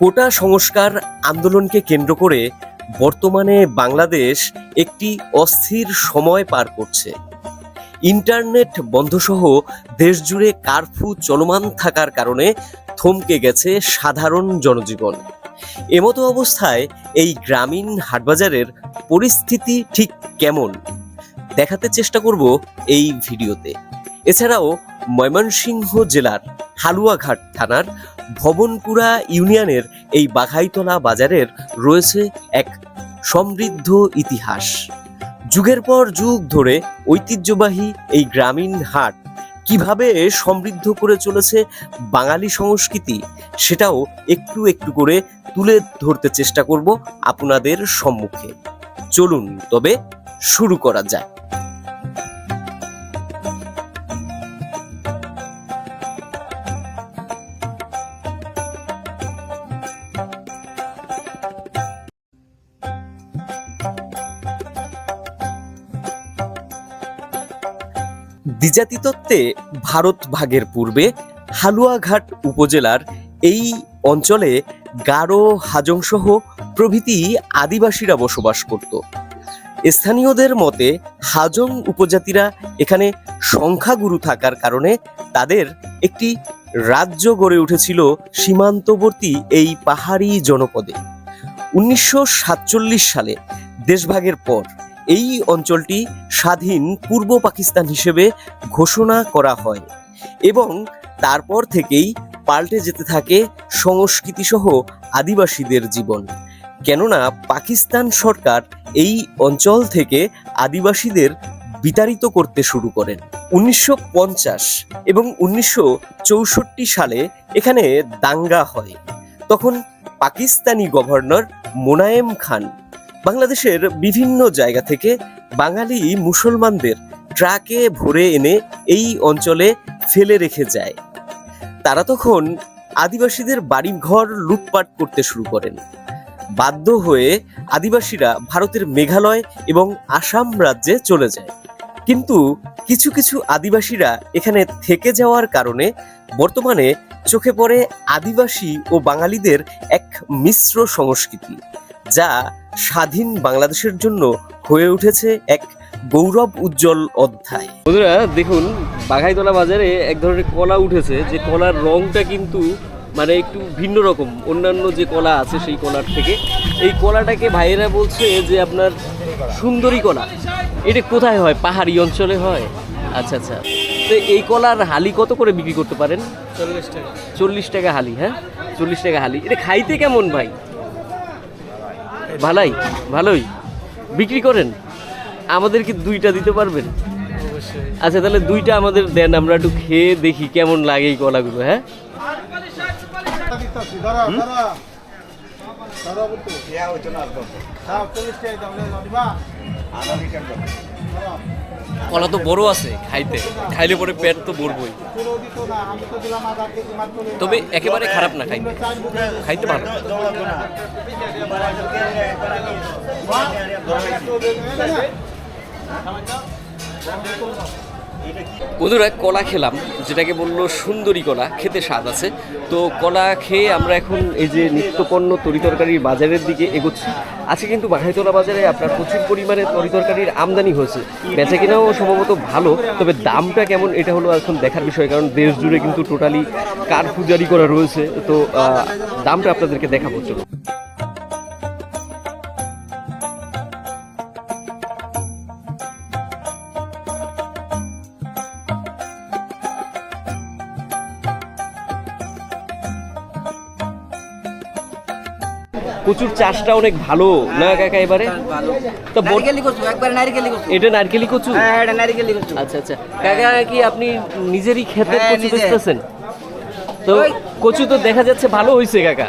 কোটা সংস্কার আন্দোলনকে কেন্দ্র করে বর্তমানে বাংলাদেশ একটি অস্থির সময় পার করছে। ইন্টারনেট বন্ধসহ দেশজুড়ে কারফু চলমান থাকার কারণে থমকে গেছে সাধারণ জনজীবন। এমতো অবস্থায় এই গ্রামীণ হাটবাজারের পরিস্থিতি ঠিক কেমন? দেখাতে চেষ্টা করব এই ভিডিওতে। এছাড়াও ময়মনসিংহ জেলার হালুয়াঘাট থানার ভবনপুরা ইউনিয়নের এই বাঘাইতলা বাজারের রয়েছে এক সমৃদ্ধ ইতিহাস। যুগের পর যুগ ধরে ঐতিহ্যবাহী এই গ্রামীণ হাট কীভাবে সমৃদ্ধ করে চলেছে বাঙালি সংস্কৃতি, সেটাও একটু একটু করে তুলে ধরতে চেষ্টা করব আপনাদের সম্মুখে। চলুন, তবে শুরু করা যাক। দ্বিজাতি তত্ত্বে ভারত ভাগের পূর্বে হালুয়াঘাট উপজেলার এই অঞ্চলে গারো হাজংসহ প্রভৃতি আদিবাসীরা বসবাস করত। স্থানীয়দের মতে হাজং উপজাতিরা এখানে সংখ্যাগুরু থাকার কারণে তাদের একটি রাজ্য গড়ে উঠেছিল সীমান্তবর্তী এই পাহাড়ি জনপদে। উনিশশো সাতচল্লিশ সালে দেশভাগের পর এই অঞ্চলটি স্বাধীন পূর্ব পাকিস্তান হিসেবে ঘোষণা করা হয় এবং তারপর থেকেই পাল্টে যেতে থাকে সংস্কৃতিসহ আদিবাসীদের জীবন। কেননা পাকিস্তান সরকার এই অঞ্চল থেকে আদিবাসীদের বিতাড়িত করতে শুরু করেন। উনিশশো পঞ্চাশ এবং উনিশশো চৌষট্টি সালে এখানে দাঙ্গা হয়। তখন পাকিস্তানি গভর্নর মোনায়েম খান বাংলাদেশের বিভিন্ন জায়গা থেকে বাঙালি মুসলমানদের ট্রাকে ভরে এনে এই অঞ্চলে ফেলে রেখে যায়। তারা তখন আদিবাসীদের বাড়িঘর লুটপাট করতে শুরু করেন। বাধ্য হয়ে আদিবাসীরা ভারতের মেঘালয় এবং আসাম রাজ্যে চলে যায়। কিন্তু কিছু কিছু আদিবাসীরা এখানে থেকে যাওয়ার কারণে বর্তমানে চোখে পড়ে আদিবাসী ও বাঙালিদের এক মিশ্র সংস্কৃতি, যা স্বাধীন বাংলাদেশের জন্য হয়ে উঠেছে এক গৌরব উজ্জ্বল অধ্যায়। বন্ধুরা দেখুন বাঘাইতলা বাজারে এক ধরনের কলা উঠেছে যে কলার রংটা কিন্তু মানে একটু ভিন্ন রকম। অন্যান্য যে কলা আছে সেই কলার থেকে। এই কলাটাকে ভাইয়েরা বলছে যে আপনার সুন্দরী কলা। এটা কোথায় হয়? পাহাড়ি অঞ্চলে হয়? আচ্ছা আচ্ছা। তো এই কলার হালি কত করে বিক্রি করতে পারেন? চল্লিশ টাকা। চল্লিশ টাকা হালি হ্যাঁ? চল্লিশ টাকা হালি। এটা খাইতে কেমন ভাই? ভালাই ভালোই। বিক্রি করেন? আমাদের কি দুইটা দিতে পারবেন? আচ্ছা তাহলে দুইটা আমাদের দেন আমরা একটু খেয়ে দেখি কেমন লাগে এই কলাগুলো হ্যাঁ? কলা তো বড় আছে খাইতে। খাইলে পরে পেট তো ভরবই। তবে একেবারে খারাপ না খাইতে। খাইতে ভালো। বন্ধুরা, কলা খেলাম, যেটাকে বলল সুন্দরী কলা, খেতে স্বাদ আছে। তো কলা খেয়ে আমরা এখন এই যে নিত্যপণ্য তরিতরকারির বাজারের দিকে এগোচ্ছি। আজকে কিন্তু বাঘাইতলা বাজারে আপনার প্রচুর পরিমাণে তরিতরকারির আমদানি হয়েছে। বেচা কেনাও সম্ভবত ভালো, তবে দামটা কেমন এটা হলো এখন দেখার বিষয়, কারণ দেশ জুড়ে কিন্তু টোটালি কার পূজারি করা রয়েছে। তো দামটা আপনাদেরকে দেখাবো চলো প্রচুর চাষটা অনেক ভালো না কাকা এবারে? তো নারকেলি কচু একবার নারকেলি কচু। এটা নারকেলি কচু? হ্যাঁ এটা নারকেলি কচু। আচ্ছা আচ্ছা। কাকা কি আপনি নিজেরই ক্ষেতের হ্যাঁ, কচু বেচতেছেন? তো কচু তো দেখা যাচ্ছে ভালো হয়েছে কাকা।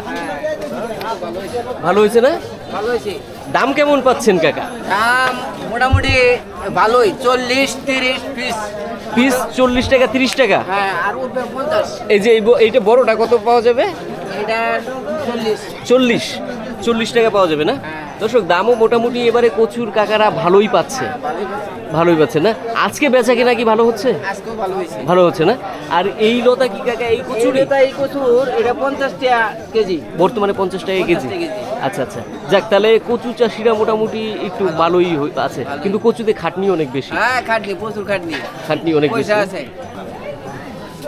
ভালো হয়েছে না? ভালো হয়েছে দাম কেমন পাচ্ছেন কাকা? দাম মোটামুটি ভালোই চল্লিশ তিরিশ পিস। পিস চল্লিশ টাকা তিরিশ টাকা? হ্যাঁ আর এই যে এইটা বড়টা কত পাওয়া যাবে? এটা চল্লিশ। চল্লিশ টাকা পাওয়া যাবে না? দর্শক দামও মোটামুটি এবারে কচুর কাকারা ভালোই পাচ্ছে। ভালোই পাচ্ছে। না? আজকে বেচা কিনা কি ভালো হচ্ছে? ভালো হচ্ছে না? আর এই লতা কি কাকা এই কচুর এটা এই কচুর এটা পঞ্চাশ টাকা কেজি। বর্তমানে পঞ্চাশ টাকা কেজি। 50 টাকা কেজি। আচ্ছা আচ্ছা। যাক তাহলে কচু চাষিরা মোটামুটি একটু ভালোই আছে। কিন্তু কচুতে খাটনি অনেক বেশি। হ্যাঁ খাটনি প্রচুর খাটনি। খাটনি অনেক বেশি। আছে।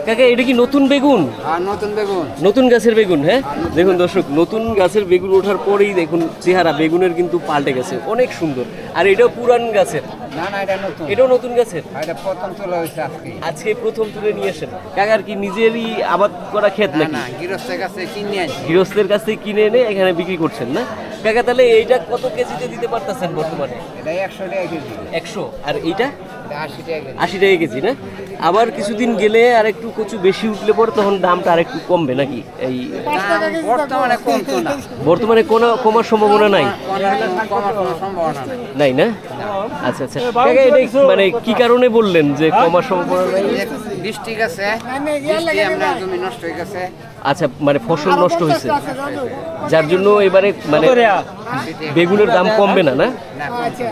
কাকা এটা কি নতুন বেগুন? আর নতুন বেগুন। নতুন গাছের বেগুন হ্যাঁ? দেখুন দর্শক নতুন গাছের বেগুন ওঠার পরেই দেখুন চেহারা বেগুনের কিন্তু পাল্টে গেছে। অনেক সুন্দর। আর এটাও পুরান গাছের। না না এটা নতুন। এটাও নতুন গাছের? এটা প্রথম তোলা হয়েছে আজকে। আজকে প্রথম তুলে নিয়ে আসেন কাকার কি নিজেরই আবাদ করা ক্ষেত না নাকি? না গৃহস্থের কাছে কিনে গৃহস্থের কাছ কিনে এনে এখানে বিক্রি করছেন না? কাকা তাহলে এইটা কত কেজিতে দিতে পারতেছেন বর্তমানে? এটা একশো টাকা কেজি। একশো। আর এইটা? আশি টাকা আশি টাকা কেজি না? আবার কিছুদিন গেলে আর একটু কচু বেশি উঠলে পরে তখন দামটা আর একটু কমবে নাকি? এই বর্তমানে কোনো কমার সম্ভাবনা নাই? নেই না? আচ্ছা আচ্ছা। মানে কি কারণে বললেন যে কমার সম্ভাবনা নাই? বৃষ্টি গেছে আপনার জমি নষ্ট হয়ে গেছে। আচ্ছা মানে ফসল নষ্ট হয়েছে। যার জন্য এবারে মানে বেগুনের দাম কমবে না না?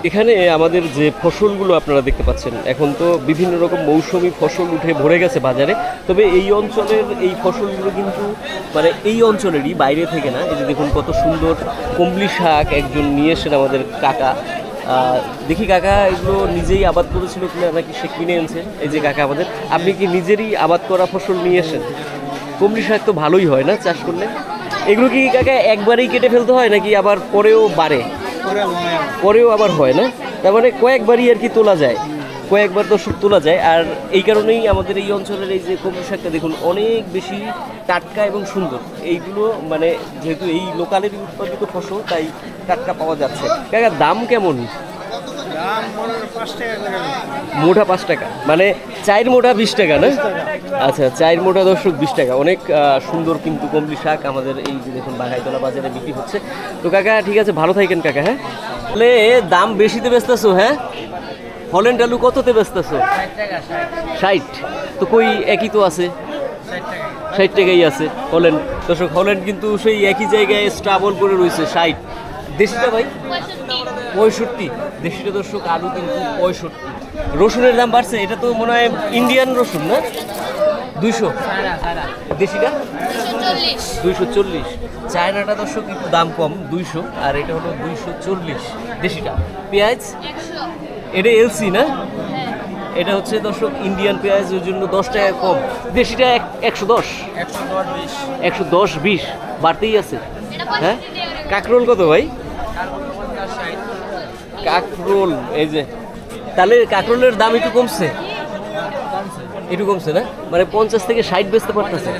এখানে আমাদের যে ফসলগুলো আপনারা দেখতে পাচ্ছেন, এখন তো বিভিন্ন রকম মৌসুমি ফসল উঠে ভরে গেছে বাজারে। তবে এই অঞ্চলের এই ফসলগুলো কিন্তু মানে এই অঞ্চলেরই বাইরে থেকে না। এই যে দেখুন কত সুন্দর কমলি শাক একজন নিয়ে এসেন আমাদের কাকা। দেখি কাকা, এগুলো নিজেই আবাদ করেছিল কিনা নাকি সে কিনে এনেছে? এই যে কাকা আমাদের, আপনি কি নিজেরই আবাদ করা ফসল নিয়ে এসেন কমলি শাক তো ভালোই হয় না চাষ করলে? এগুলো কি কাকা একবারেই কেটে ফেলতে হয় নাকি আবার পরেও বাড়ে? পরেও আবার হয় না? তার মানে কয়েকবারই আর কি তোলা যায়। কয়েকবার দর্শক তোলা যায়। আর এই কারণেই আমাদের এই অঞ্চলের এই যে কমলি শাকটা দেখুন, অনেক বেশি টাটকা এবং সুন্দর। এইগুলো মানে যেহেতু এই লোকালের উৎপাদিত ফসল, তাই টাটকা পাওয়া যাচ্ছে। কাকা দাম কেমন? মোটা পাঁচ টাকা। মানে চায়ের মোটা বিশ টাকা না? আচ্ছা চায়ের মোটা দর্শক বিশ টাকা। অনেক সুন্দর কিন্তু কমলি শাক আমাদের এই যে দেখুন বাঘাইতলা বাজারে বিক্রি হচ্ছে। তো কাকা, ঠিক আছে, ভালো থাকেন কাকা হ্যাঁ? তাহলে দাম বেশিতে বেচতেছো হ্যাঁ? হল্যান্ড আলু কততে বেচতেছো? ষাট। তো কই, একই তো আছে? ষাট টাকাই আছে হল্যান্ড দর্শক হল্যান্ড কিন্তু সেই একই জায়গায় স্ট্রাবল করে রয়েছে, ষাট। দেশিটা ভাই? পঁয়ষট্টি। দেশিটা দর্শক আলু কিন্তু পঁয়ষট্টি। রসুনের দাম বাড়ছে এটা তো মনে হয় ইন্ডিয়ান রসুন না? দুইশো। দেশিটা? দুইশো চল্লিশ। চায়নাটা দর্শক একটু দাম কম দুইশো। আর এটা হলো দুইশো চল্লিশ। দেশিটা? পেঁয়াজ? এটা এলসি না? এটা হচ্ছে দর্শক ইন্ডিয়ান পেঁয়াজ ওই জন্য দশ টাকা কম। দেশিটা এক- একশো দশ। একশো দশ বিশ। বাড়তেই আছে। হ্যাঁ? কাকরোল কত ভাই? কাকরোল, এই যে। তাহলে কাকরোলের দাম একটু কমছে? একটু কমছে না? মানে পঞ্চাশ থেকে ষাট বেচতে পারতেছে।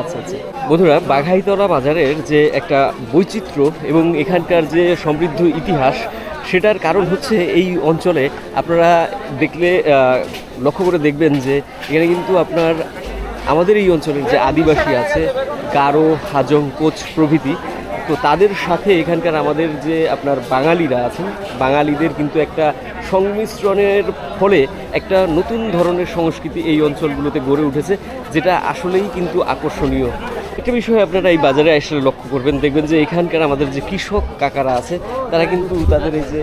আচ্ছা আচ্ছা। বন্ধুরা, বাঘাইতলা বাজারের যে একটা বৈচিত্র্য এবং এখানকার যে সমৃদ্ধ ইতিহাস, সেটার কারণ হচ্ছে এই অঞ্চলে আপনারা দেখলে লক্ষ্য করে দেখবেন যে এখানে কিন্তু আপনার, আমাদের এই অঞ্চলের যে আদিবাসী আছে, গারো, হাজং, কোচ প্রভৃতি তো তাদের সাথে এখানকার আমাদের যে আপনার বাঙালিরা আছেন, বাঙালিদের কিন্তু একটা সংমিশ্রণের ফলে একটা নতুন ধরনের সংস্কৃতি এই অঞ্চলগুলোতে গড়ে উঠেছে, যেটা আসলেই কিন্তু আকর্ষণীয়। একটা বিষয় আপনারা এই বাজারে আসলে লক্ষ্য করবেন, দেখবেন যে এখানকার আমাদের যে কৃষক কাকারা আছে, তারা কিন্তু তাদের এই যে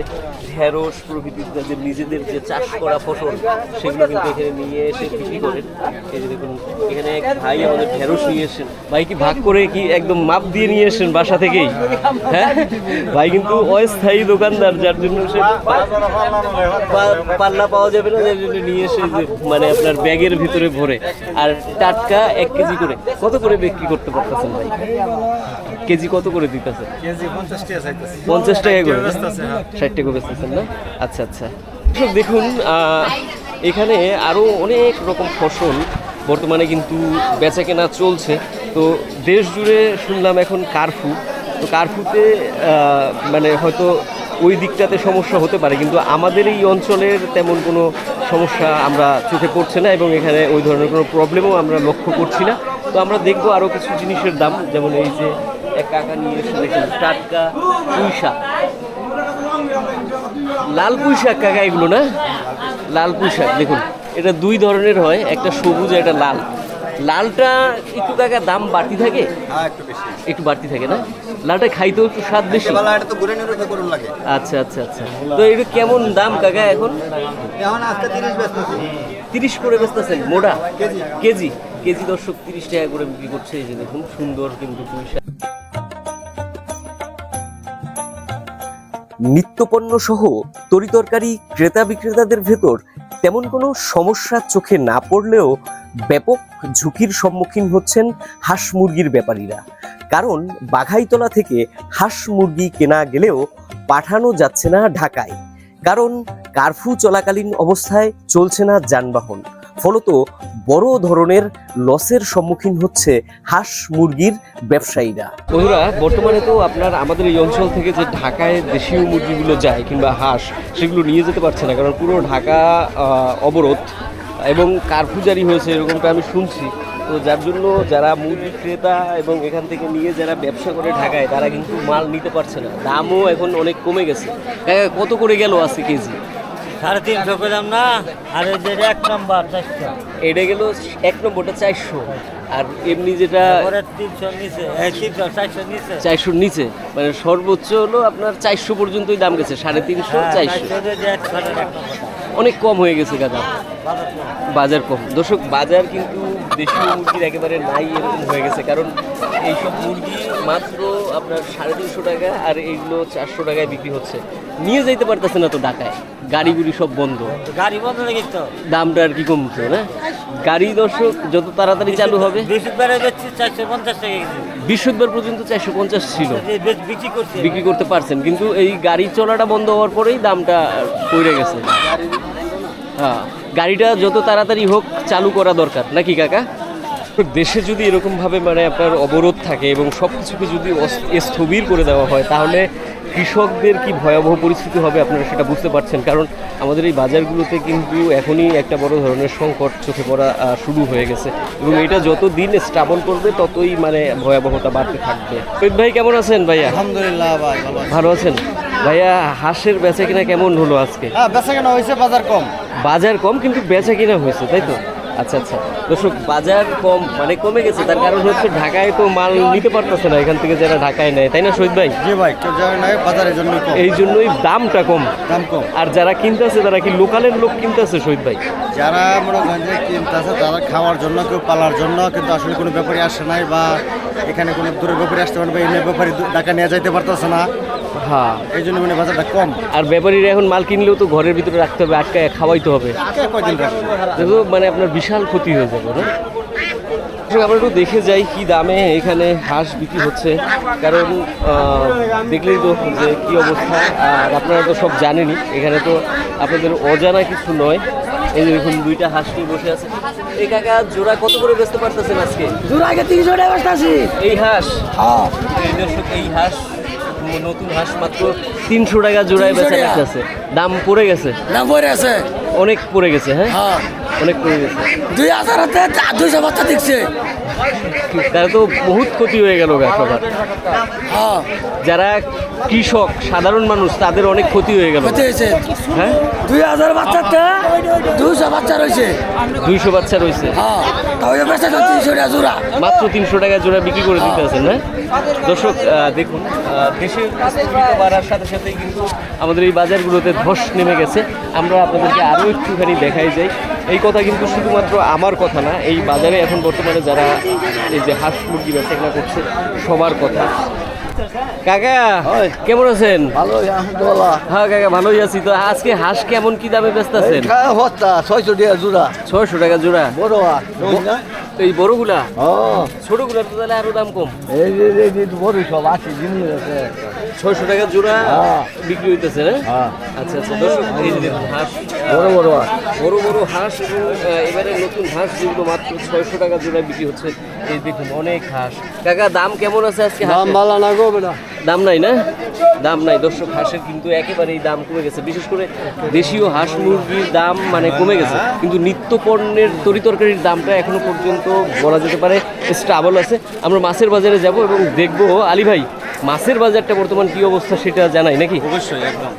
ঢেঁড়স প্রভৃতি তাদের নিজেদের যে চাষ করা ফসল সেগুলো কিন্তু এখানে নিয়ে এসে বিক্রি করেন। এই যে দেখুন এখানে এক ভাই আমাদের ঢেঁড়স নিয়ে এসেন ভাই কি ভাগ করে কি একদম মাপ দিয়ে নিয়ে এসেন বাসা থেকেই? হ্যাঁ? ভাই কিন্তু অস্থায়ী দোকানদার যার জন্য সে পাল্লা পাওয়া যাবে না যার জন্য নিয়ে এসে যে মানে আপনার ব্যাগের ভিতরে ভরে। আর টাটকা এক কেজি করে। কত করে বিক্রি করতে পারতেছেন ভাই? কেজি কত করে দিতেছেন? কেজি পঞ্চাশ টাকা চাইতেছি। পঞ্চাশ টাকা করে বেচতেছে, বেচতেছেন না আচ্ছা আচ্ছা। দর্শক, দেখুন এখানে আরও অনেক রকম ফসল বর্তমানে কিন্তু বেচা কেনা চলছে। তো দেশ জুড়ে শুনলাম এখন কারফু। তো কারফুতে মানে হয়তো ওই দিকটাতে সমস্যা হতে পারে কিন্তু আমাদের এই অঞ্চলের তেমন কোনো সমস্যা আমরা চোখে পড়ছে না এবং এখানে ওই ধরনের কোনো প্রবলেমও আমরা লক্ষ্য করছি না। তো আমরা দেখব আরও কিছু জিনিসের দাম যেমন এই যে এক কাকা নিয়ে এসে দেখুন টাটকা পুঁই শাক। লাল পুঁই শাক কাকা এগুলো না? লাল পুঁই শাক দেখুন এটা দুই ধরনের হয় একটা সবুজ একটা লাল। লালটা একটু কাকা দাম বাড়তি থাকে? হ্যাঁ একটু বাড়তি থাকে না? লালটা খাইতেও একটু স্বাদ বেশি? আচ্ছা আচ্ছা আচ্ছা। তো এটা কেমন দাম কাকা এখন? তিরিশ করে বেচতেছেন মোটা? কেজি। কেজি। দর্শক তিরিশ টাকা করে বিক্রি করছে এই যে দেখুন সুন্দর কিন্তু পুঁই শাক। নিত্যপণ্য সহ তরিতরকারি ক্রেতা বিক্রেতাদের ভেতর তেমন কোনো সমস্যা চোখে না পড়লেও ব্যাপক ঝুঁকির সম্মুখীন হচ্ছেন হাঁস মুরগির ব্যাপারীরা। কারণ বাঘাইতলা থেকে হাঁস মুরগি কেনা গেলেও পাঠানো যাচ্ছে না ঢাকায়। কারণ কারফিউ চলাকালীন অবস্থায় চলছে না যানবাহন। ফলত বড় ধরনের লসের সম্মুখীন হচ্ছে হাঁস মুরগির ব্যবসায়ীরা। বন্ধুরা বর্তমানে তো আপনার আমাদের এই অঞ্চল থেকে যে ঢাকায় দেশীয় মুরগিগুলো যায় কিংবা হাঁস সেগুলো নিয়ে যেতে পারছে না কারণ পুরো ঢাকা অবরোধ এবং কারফিউ জারি হয়েছে এরকমটা আমি শুনছি। তো যার জন্য যারা মুরগি ক্রেতা এবং এখান থেকে নিয়ে যারা ব্যবসা করে ঢাকায় তারা কিন্তু মাল নিতে পারছে না। দামও এখন অনেক কমে গেছে। কাকা, কত করে গেল আজকে কেজি? সাড়ে তিনশো পেলাম না আর এই যে এক নম্বর চারশো। এটা গেল এক নম্বরটা চারশো। আর এমনি যেটা চারশোর নিচে। মানে সর্বোচ্চ হলো আপনার চারশো পর্যন্তই দাম গেছে সাড়ে তিনশো হ্যাঁ, চারশো। অনেক কম হয়ে গেছে গাদা বাজার কম। দর্শক বাজার কিন্তু দেশীয় মুরগির একেবারে নাই এরকম হয়ে গেছে কারণ এইসব মুরগি মাত্র আপনার সাড়ে তিনশো টাকা আর এইগুলো চারশো টাকায় বিক্রি হচ্ছে। নিয়ে যাইতে পারতেছে না তো ঢাকায়। গাড়ি গুড়ি সব বন্ধ। গাড়ি বন্ধ তো? দামটা আর কি কমছে না? গাড়ি দর্শক যত তাড়াতাড়ি চালু হবে। বৃহস্পতিবারে পর্যন্ত চারশো পঞ্চাশ ছিল। বিক্রি বিক্রি করতে পারছেন কিন্তু এই গাড়ি চলাটা বন্ধ হওয়ার পরেই দামটা পড়ে গেছে। হ্যাঁ গাড়িটা যত তাড়াতাড়ি হোক চালু করা দরকার। নাকি কাকা? দেশে যদি এরকমভাবে মানে আপনার অবরোধ থাকে এবং সব কিছুকে যদি স্থবির করে দেওয়া হয় তাহলে কৃষকদের কি ভয়াবহ পরিস্থিতি হবে আপনারা সেটা বুঝতে পারছেন? কারণ আমাদের এই বাজারগুলোতে কিন্তু এখনই একটা বড় ধরনের সংকট চোখে পড়া শুরু হয়ে গেছে। এবং এটা যত দিন স্টাবল করবে ততই মানে ভয়াবহতা বাড়তে থাকবে। শহীদ ভাই কেমন আছেন ভাইয়া? আলহামদুলিল্লাহ ভাই ভালো আছেন? ভাইয়া হাঁসের বেচা কিনা কেমন হলো আজকে? হ্যাঁ বেচা কেনা হয়েছে বাজার কম। বাজার কম কিন্তু বেচা কিনা হয়েছে তাই তো? আচ্ছা আচ্ছা। দর্শক বাজার কম মানে কমে গেছে তার কারণ হচ্ছে ঢাকায় তো মাল নিতে পারতেছে না এখান থেকে যারা ঢাকায় নেয় তাই না শহীদ ভাই? জি ভাই কেউ জানে না বাজারের জন্য এই জন্যই দামটা কম। দাম কম। আর যারা কিনতেছে তারা কি লোকালের লোক কিনতেছে শহীদ ভাই? যারা মনে করেন যে কিনতে আছে তারা খাওয়ার জন্য কেউ পালার জন্য কিন্তু আসলে কোনো ব্যাপারই আসে নাই বা এখানে কোনো দূরের ব্যাপারে আসতে পারে বা এনে ব্যাপারে টাকা নিয়ে যাইতে পারতেছে না। হ্যাঁ। এই জন্য মানে বাজারটা কম। আর ব্যাপারীরা এখন মাল কিনলেও তো ঘরের ভিতরে রাখতে হবে আটকায় খাওয়াইতে হবে। দেখো মানে আপনার বিশাল ক্ষতি হয়ে যাবে না? আমরা একটু দেখে যাই কি দামে এখানে হাঁস বিক্রি হচ্ছে। কারণ দেখলেই তো যে কি অবস্থা। আর আপনারা তো সব জানেনই এখানে তো আপনাদের অজানা কিছু নয়। এই যে দেখুন দুইটা হাঁস নিয়ে বসে আছে। এই কাকা জোড়া কত করে বেচতে পারতেছেন আজকে? জোড়া আগে তিনশো টাকা ব্যস্ত এই হাঁস? হ্যাঁ। এই হাঁস নতুন হাঁস মাত্র তিনশো টাকা জোড়ায় 300 বেচা টাকা। দাম পড়ে গেছে? দাম পড়ে গেছে অনেক পড়ে গেছে হ্যাঁ? হ্যাঁ। অনেক পড়ে গেছে। দুই হাজার হাতে দুইশো বাচ্চা দিচ্ছে। তাহলে তো বহুত ক্ষতি হয়ে গেল গা সবার হ্যাঁ। যারা কৃষক সাধারণ মানুষ তাদের অনেক ক্ষতি হয়ে গেল। হ্যাঁ? দুই হাজার বাচ্চাতে দুইশো বাচ্চা রয়েছে। দুইশো বাচ্চা রয়েছে। হ্যাঁ। মাত্র তিনশো টাকা জোড়া বিক্রি করে দিতে আছেন না দর্শক দেখুন দেশের বাড়ার সাথে সাথে কিন্তু আমাদের এই বাজারগুলোতে ধস নেমে গেছে। আমরা আপনাদেরকে আরও একটুখানি দেখাই যাই। এই কথা কিন্তু শুধুমাত্র আমার কথা না এই বাজারে এখন বর্তমানে যারা এই যে হাঁস মুরগি বেচাকেনা করছে সবার কথা। কাকা কেমন আছেন? ভালো হ্যাঁ কাকা ভালোই আছি তো। আজকে হাঁস কেমন কি দামে ব্যস্ত আছেন? ছয়শো টাকা জোড়া। ছয়শো টাকা জোড়া। বড় এই বড়গুলা? ছোটগুলা তো তাহলে আরও দাম কম। এই বড় সব আছে জিনিস আছে। ছয়শো টাকা জোড়া হ্যাঁ। বিক্রি হইতেছে না হ্যাঁ। আচ্ছা আচ্ছা দর্শক এই যে হাঁস বড় বড় বড় বড় হাঁস এবং এবারে নতুন হাঁস যেগুলো মাত্র ছয়শো টাকা জোড়া বিক্রি হচ্ছে এই দেখুন অনেক হাঁস। কাকা দাম কেমন আছে আজকে দাম? ভালো না গো বেটা। দাম নাই না? দাম নাই। দর্শক হাঁসের কিন্তু একেবারেই দাম কমে গেছে। বিশেষ করে দেশীয় হাঁস মুরগির দাম মানে কমে গেছে। কিন্তু নিত্য পণ্যের তরি তরকারির দামটা এখনও পর্যন্ত বলা যেতে পারে স্টাবল আছে। আমরা মাছের বাজারে যাব এবং দেখব আলী ভাই মাছের বাজারটা বর্তমান কি অবস্থা সেটা জানাই নাকি? অবশ্যই একদম।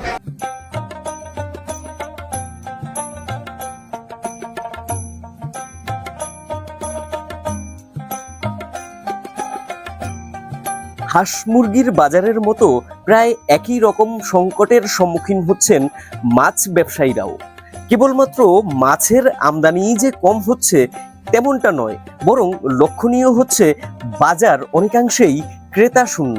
হাঁস মুরগির বাজারের মতো প্রায় একই রকম সংকটের সম্মুখীন হচ্ছেন মাছ ব্যবসায়ীরাও। কেবলমাত্র মাছের আমদানি যে কম হচ্ছে তেমনটা নয় বরং লক্ষণীয় হচ্ছে বাজার অনেকাংশেই ক্রেতা শূন্য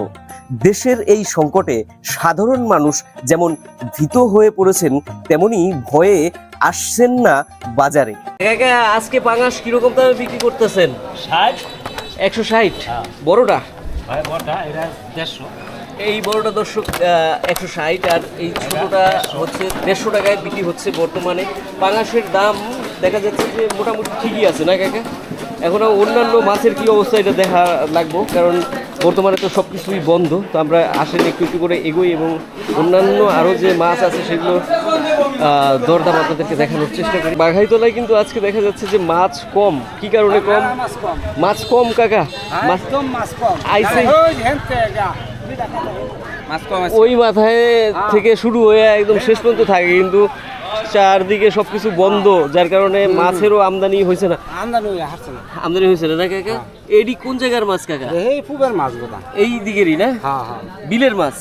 দেশের এই সংকটে সাধারণ মানুষ যেমন ভীত হয়ে পড়েছেন তেমনি ভয়ে আসছেন না বাজারে। আজকে পাঙাশ কীরকম দামে বিক্রি করতেছেন? ষাট। একশো ষাট? বড়টা? এটা দেড়শো। এই বড়টা দর্শক একশো ষাট আর এই ছোটটা হচ্ছে দেড়শো টাকায় বিক্রি হচ্ছে বর্তমানে। পাঙাশের দাম দেখা যাচ্ছে যে মোটামুটি ঠিকই আছে না কাকা? এখনও অন্যান্য মাছের কি অবস্থা এটা দেখা লাগবো কারণ বর্তমানে তো সব কিছুই বন্ধ তো আমরা আসেন একটু একটু করে এগোই এবং অন্যান্য আরও যে মাছ আছে সেগুলো দরদাম আপনাদেরকে দেখানোর চেষ্টা করি। বাঘাইতলায় কিন্তু আজকে দেখা যাচ্ছে যে মাছ কম। কি কারণে কম? মাছ কম। কাকা। মাছ মাছ কম। আইসে মাছ কম ওই মাথায় থেকে শুরু হয়ে একদম শেষ পর্যন্ত থাকে কিন্তু চারদিকে সবকিছু বন্ধ যার কারণে মাছেরও আমদানি হয়েছে না। আমদানি হারছে না। আমদানি হয়েছে না কাকা? এডি কোন জায়গার মাছ কাকা? এই পুবের মাছ গোদা এই দিকেরই না? হ্যাঁ হ্যাঁ। বিলের মাছ?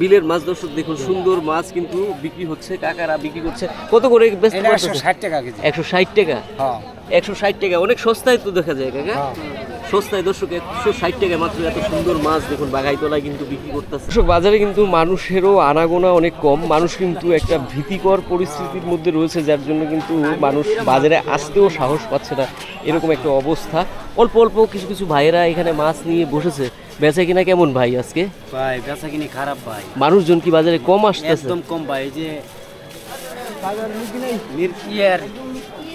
বিলের মাছ দর্শক দেখুন সুন্দর মাছ কিন্তু বিক্রি হচ্ছে কাকারা বিক্রি করছে। কত করে বেচতে এটা একশো ষাট টাকা কেজি। একশো ষাট টাকা? হ্যাঁ। একশো ষাট টাকা অনেক সস্তায় তো দেখা যায় কাকা। হ্যাঁ। সস্তায় দর্শক একশো ষাট টাকা মাত্র এত সুন্দর মাছ দেখুন বাগাইতলায় কিন্তু বিক্রি করতেছে। দর্শক বাজারে কিন্তু মানুষেরও আনাগোনা অনেক কম। মানুষ কিন্তু একটা ভীতিকর পরিস্থিতির মধ্যে রয়েছে যার জন্য কিন্তু মানুষ বাজারে আসতেও সাহস পাচ্ছে না। এরকম একটা অবস্থা। অল্প অল্প কিছু কিছু ভাইয়েরা এখানে মাছ নিয়ে বসেছে। বেচা কিনা কেমন ভাই আজকে? ভাই বেচা কিনি খারাপ ভাই। মানুষজন কি বাজারে কম আসতেছে? একদম কম ভাই এই যে মির্কি আর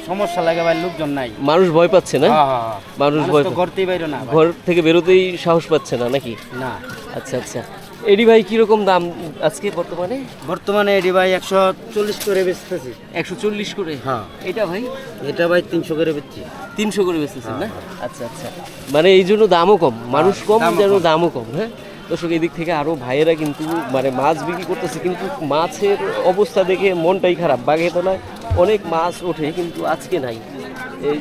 সমস্যা লাগে ভাই লোকজন নাই। মানুষ ভয় পাচ্ছে না? হ্যাঁ, হ্যাঁ, হ্যাঁ। মানুষ ভয় তো পা- করতেই না ঘর থেকে বেরোতেই সাহস পাচ্ছে না নাকি? না। আচ্ছা আচ্ছা। এডি ভাই কীরকম দাম আজকে বর্তমানে? বর্তমানে এটি ভাই একশো চল্লিশ করে বেচতেছি। একশো চল্লিশ করে? হ্যাঁ। এটা ভাই? এটা ভাই তিনশো করে বেচছি। তিনশো করে বেচতেছেন না? আচ্ছা আচ্ছা। মানে এই জন্য দামও কম। মানুষ কম যেন দামও কম হ্যাঁ? দর্শক এদিক থেকে আরও ভাইয়েরা কিন্তু মানে মাছ বিক্রি করতেছে কিন্তু মাছের অবস্থা দেখে মনটাই খারাপ। বাঘে তোলায় অনেক মাছ ওঠে কিন্তু আজকে নাই। এই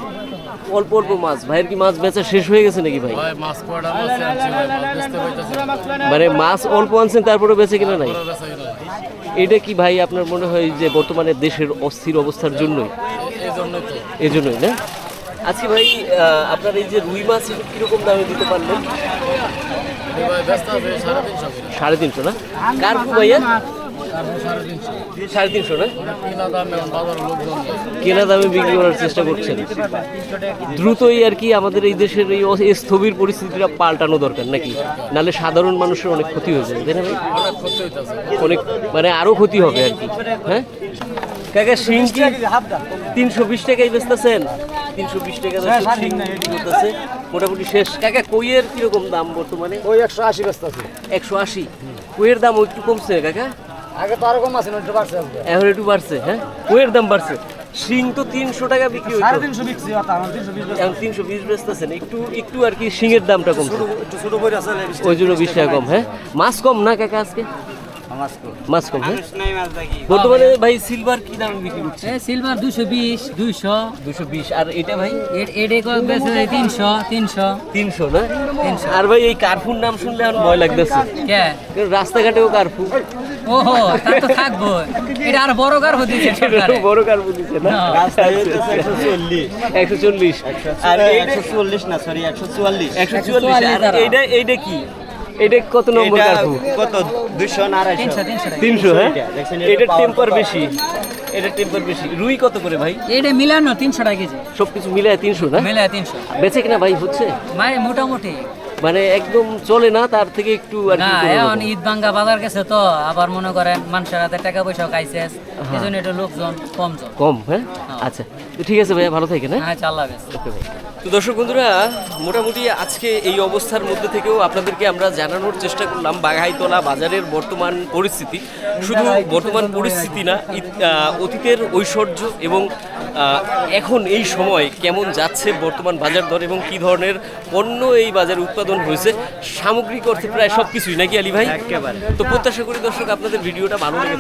অল্প অল্প মাছ। ভাইয়ের কি মাছ বেচা শেষ হয়ে গেছে নাকি ভাই। মানে মাছ অল্প আনছেন তারপরে বেচে কিনা নাই। এটা কি ভাই আপনার মনে হয় যে বর্তমানে দেশের অস্থির অবস্থার জন্যই? এই জন্যই তো। এই জন্যই না? আজকে ভাই আপনার এই যে রুই মাছ কীরকম দামে দিতে পারলেন? সাড়ে তিনশো করে। না? কার্পু ভাইয়া? সাড়ে তিনশো না? কিনা দাম বিক্রি করার চেষ্টা করছেন। দ্রুতই আর কি আমাদের এই দেশের এই স্থবির পরিস্থিতিটা পাল্টানো দরকার নাকি? নাহলে সাধারণ মানুষের অনেক ক্ষতি হয়ে যাবে তাই না ভাই? অনেক মানে আরও ক্ষতি হবে আর কি হ্যাঁ? কাকা শিং কি তিনশো বিশ টাকাই বেচতেছেন? তিনশো বিশ টাকা করতেছে মোটামুটি শেষ। কাকা কইয়ের কীরকম দাম বর্তমানে? ওই একশো আশি ব্যস্ত আছে একশো আশি। কইয়ের দাম একটু কমছে কাকা? আগে তো আরকম আছে একটু বাড়ছে এখন একটু বাড়ছে হ্যাঁ? কইয়ের দাম বাড়ছে। শিং তো তিনশো টাকা বিক্রি হয় তিনশো বিক্রি এখন তিনশো বিশ বেচতেছেন। একটু একটু আর কি শিঙের দামটা কম ওই জন্য বিশ টাকা কম। হ্যাঁ? মাছ কম না কাকা আজকে? বর্তমানে ভাই সিলভার কি দামে বিক্রি করছে? সিলভার দুশো বিশ দুইশো। দুশো বিশ আর এটা ভাই? তিনশো তিনশো। তিনশো না? আর ভাই এই কার্ফুর নাম শুনলে আমার ভয় লাগতেছে। কে? রাস্তাঘাটেও কার্ফু। ওহো তা তো থাকব এটা আর বড় কার হতে বড় কার্ফু দিচ্ছে না? একশো চল্লিশ। আর একশো চল্লিশ না সরি একশো চুয়াল্লিশ। একশো চুয়াল্লিশ আর দ্বারা। এইটা এইটা কি? এটা কত নম্বর কার্ফু কত? দুইশো না আড়াইশো। তিনশো তিনশো টাকা। তিনশো হ্যাঁ? এটা টেম্পার বেশি। এটা টেম্পার বেশি। রুই কত করে ভাই? এটা মিলানো তিনশো টাকা কেজি। সবকিছু মিলায় তিনশো না? মিলায় তিনশো। বেচে কিনা ভাই হচ্ছে? মানে মোটামুটি। মানে একদম চলে না তার থেকে একটু আর কি না এখন ঈদ বাঙ্গা বাজার গেছে তো আবার মনে করেন মানুষের হাতে টাকা পয়সা খাইছে। এই জন্য এটা লোকজন কমজন কম হ্যাঁ? আচ্ছা ঠিক আছে ভাইয়া ভালো থাকেন হ্যাঁ? হ্যাঁ চাল্লা বেশ। ওকে ভাই। তো দর্শক বন্ধুরা মোটামুটি আজকে এই অবস্থার মধ্যে থেকেও আপনাদেরকে আমরা জানানোর চেষ্টা করলাম বাঘাইতলা বাজারের বর্তমান পরিস্থিতি। শুধু বর্তমান পরিস্থিতি না অতীতের ঐশ্বর্য এবং এখন এই সময় কেমন যাচ্ছে বর্তমান বাজার দর এবং কি ধরনের পণ্য এই বাজারে উৎপাদন হয়েছে সামগ্রিক অর্থে প্রায় সব কিছুই নাকি আলী ভাই? একেবারে। তো প্রত্যাশা করি দর্শক আপনাদের ভিডিওটা ভালো লেগে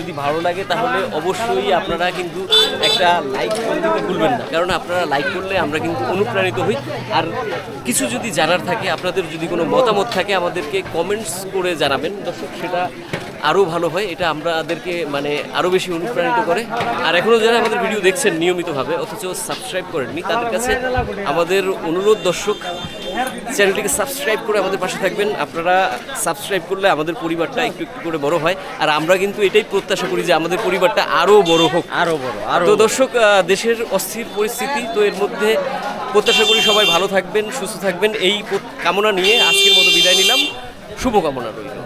যদি ভালো লাগে তাহলে অবশ্যই আপনারা কিন্তু একটা লাইক করে দিতে ভুলবেন না। কারণ আপনারা লাইক করলে আমরা কিন্তু অনুপ্রাণিত হই। আর কিছু যদি জানার থাকে আপনাদের যদি কোনো মতামত থাকে আমাদেরকে কমেন্টস করে জানাবেন। দর্শক সেটা আরও ভালো হয়। এটা আমাদেরকে মানে আরও বেশি অনুপ্রাণিত করে। আর এখনও যারা আমাদের ভিডিও দেখছেন নিয়মিতভাবে অথচ সাবস্ক্রাইব করেননি তাদের কাছে আমাদের অনুরোধ দর্শক চ্যানেলটিকে সাবস্ক্রাইব করে আমাদের পাশে থাকবেন। আপনারা সাবস্ক্রাইব করলে আমাদের পরিবারটা একটু একটু করে বড় হয়। আর আমরা কিন্তু এটাই প্রত্যাশা করি যে আমাদের পরিবারটা আরও বড় হোক। আরও বড় আরও তো দর্শক দেশের অস্থির পরিস্থিতি তো এর মধ্যে প্রত্যাশা করি সবাই ভালো থাকবেন, সুস্থ থাকবেন। এই কামনা নিয়ে আজকের মতো বিদায় নিলাম। শুভকামনা রইল।